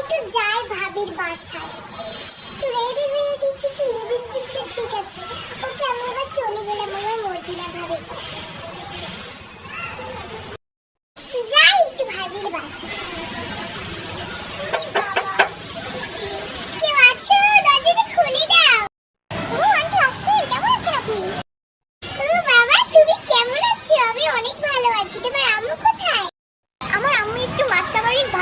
একটু যাই ভাবির বাসায়। একটু রেডি হয়ে গেছি একটু লিপস্টিকটা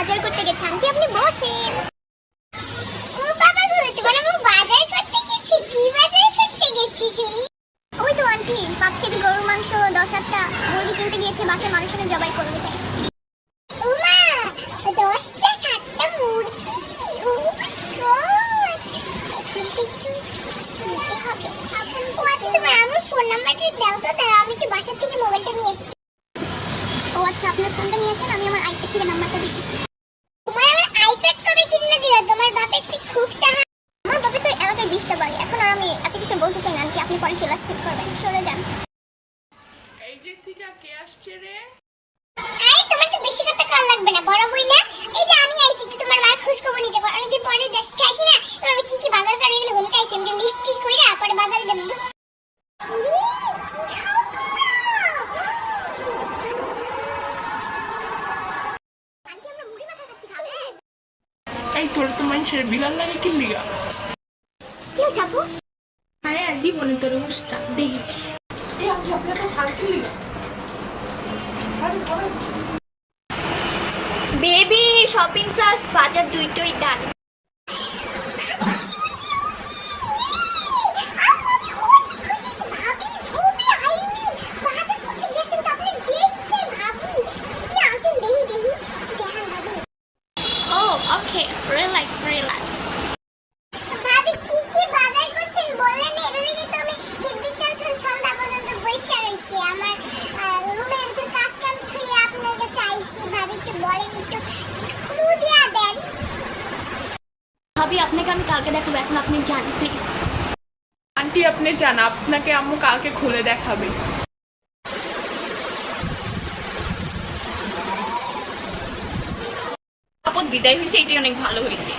বাজার করতে গেছে। আন্টি, আপনি বসেন। গেছে আন্টি গরুর মাংস, দশ আটটা গিয়েছে জবাই দশটা সাতটা আমার ফোন দাও তো আমি কি বাসা থেকে মোবাইলটা নিয়ে এসেছি? ও আচ্ছা আপনার ফোনটা নিয়ে আসেন, আমি আমার আইপ্যাড থেকে নাম্বারটা দিচ্ছি বাপের কি খুব টাকা আমার বাপে তো এলাকায় বিশটা বাড়ি। এখন আর আমি এত কিছু বলতে চাই না। আন্টি আপনি পরে ক্লাস চেক করবেন। চলে যান। এই জেসিকা কে আসছে রে? আরে তোমার তো বেশি কথা কল লাগবে না। বড় এই তোর তো মানুষের বিলাল লাগে কি লিগা? কি হইছে আপু? আরে আর দিব তোর উষ্টা দেখিস। এই আপনাকে বেবি শপিং প্লাস বাজার দুইটোই ডান ও ভাবি আপনাকে আমি কালকে দেখাবো এখন আপনি যান প্লিজ আন্টি আপনি জান আপনাকে আম্মু কালকে খুলে দেখাবে। আপদ বিদায় হয়েছে এটি অনেক ভালো হয়েছে।